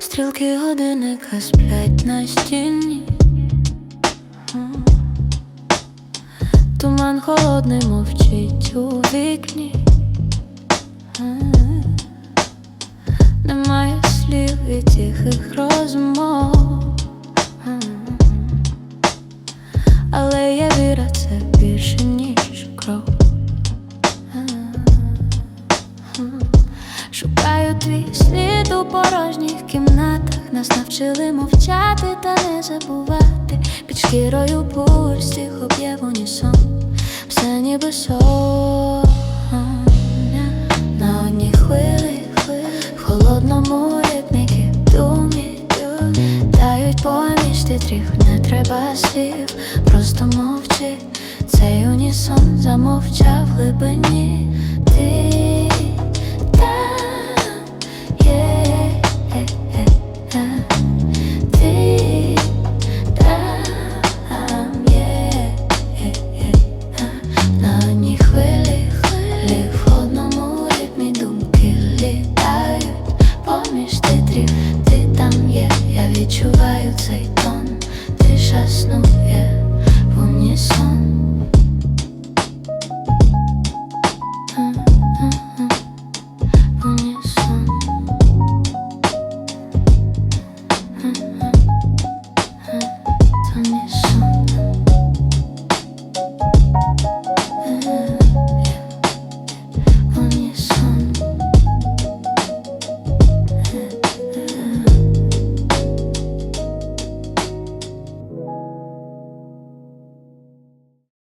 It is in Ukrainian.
Стрілки годинника сплять на стіні, туман холодний мовчить у вікні, немає слів і тихих розмов. Більше, ніж кров. Шукаю твій слід у порожніх кімнатах. Нас навчили мовчати та не забувати. Під шкірою пульс тихо б'є в унісон. Все ніби сон на одній хвилі, в холодному ритміки думі Тають поміж титрів, не треба слів, просто мовчи, цей унісон замовчав в глибині. Ти